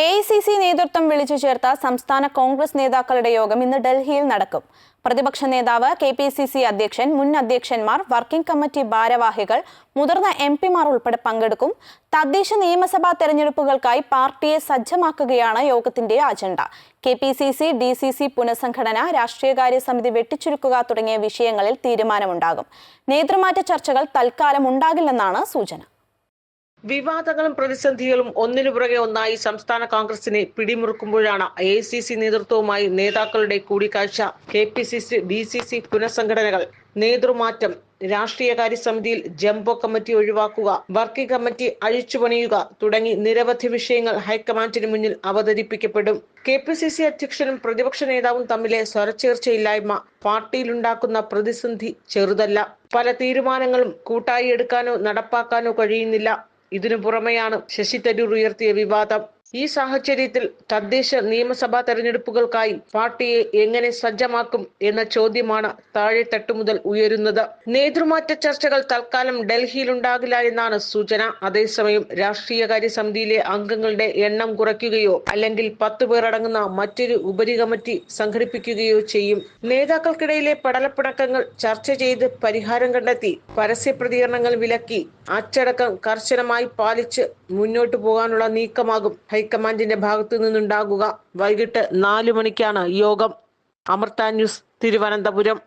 A I C C നേതൃത്വം വിളിച്ചു ചേർത്ത സംസ്ഥാന കോൺഗ്രസ് നേതാക്കളുടെ യോഗം ഇന്ന് ഡൽഹിയിൽ നടക്കും. പ്രതിപക്ഷ നേതാവ് കെ പി സി സി അധ്യക്ഷൻ മുൻ അധ്യക്ഷന്മാർ വർക്കിംഗ് കമ്മിറ്റി ഭാരവാഹികൾ മുതിർന്ന എം പിമാർ ഉൾപ്പെടെ പങ്കെടുക്കും. തദ്ദേശ നിയമസഭാ തെരഞ്ഞെടുപ്പുകൾക്കായി പാർട്ടിയെ സജ്ജമാക്കുകയാണ് യോഗത്തിന്റെ agenda. K P C C D C C പുനഃസംഘടന രാഷ്ട്രീയകാര്യ സമിതി വെട്ടിച്ചുരുക്കുക തുടങ്ങിയ വിഷയങ്ങളിൽ തീരുമാനമുണ്ടാകും. നേതൃമാറ്റ ചർച്ചകൾ തൽക്കാലം ഉണ്ടാകില്ലെന്നാണ് സൂചന. വിവാദങ്ങളും പ്രതിസന്ധികളും ഒന്നിനു പുറകെ ഒന്നായി സംസ്ഥാന കോൺഗ്രസിനെ പിടിമുറുക്കുമ്പോഴാണ് എ സി സി നേതൃത്വവുമായി നേതാക്കളുടെ കൂടിക്കാഴ്ച. K P C C D C C പുനഃസംഘടനകൾ. നേതൃമാറ്റം. രാഷ്ട്രീയകാര്യ സമിതിയിൽ ജംബോ കമ്മിറ്റി ഒഴിവാക്കുക. വർക്കിംഗ് കമ്മിറ്റി അഴിച്ചുപണിയുക തുടങ്ങി നിരവധി വിഷയങ്ങൾ ഹൈക്കമാൻഡിന് മുന്നിൽ അവതരിപ്പിക്കപ്പെടും. കെ പി സി സി അധ്യക്ഷനും പ്രതിപക്ഷ നേതാവും തമ്മിലെ സ്വരച്ചേർച്ചയില്ലായ്മ പാർട്ടിയിലുണ്ടാക്കുന്ന പ്രതിസന്ധി ചെറുതല്ല. പല തീരുമാനങ്ങളും കൂട്ടായി എടുക്കാനോ നടപ്പാക്കാനോ കഴിയുന്നില്ല. ഇതിനു പുറമെയാണ് ശശി തരൂർ ഉയർത്തിയ വിവാദം. ഈ സാഹചര്യത്തിൽ തദ്ദേശ നിയമസഭാ തെരഞ്ഞെടുപ്പുകൾക്കായി പാർട്ടിയെ എങ്ങനെ സജ്ജമാക്കും എന്ന ചോദ്യമാണ് താഴെത്തട്ട് മുതൽ ഉയരുന്നത്. നേതൃമാറ്റ ചർച്ചകൾ തൽക്കാലം ഡൽഹിയിലുണ്ടാകില്ല എന്നാണ് സൂചന. അതേസമയം രാഷ്ട്രീയകാര്യ സമിതിയിലെ അംഗങ്ങളുടെ എണ്ണം കുറയ്ക്കുകയോ അല്ലെങ്കിൽ പത്ത് പേർ അടങ്ങുന്ന മറ്റൊരു ഉപരി കമ്മിറ്റി സംഘടിപ്പിക്കുകയോ ചെയ്യും. നേതാക്കൾക്കിടയിലെ പടലപ്പിണക്കങ്ങൾ ചർച്ച ചെയ്ത് പരിഹാരം കണ്ടെത്തി പരസ്യ പ്രതികരണങ്ങൾ വിലക്കി അച്ചടക്കം കർശനമായി പാലിച്ച് മുന്നോട്ടു പോകാനുള്ള നീക്കമാകും. ഹൈക്കമാൻഡിന്റെ ഭാഗത്തു നിന്നുണ്ടാകുക. വൈകിട്ട് നാലു മണിക്കാണ് യോഗം. അമൃത ന്യൂസ് തിരുവനന്തപുരം.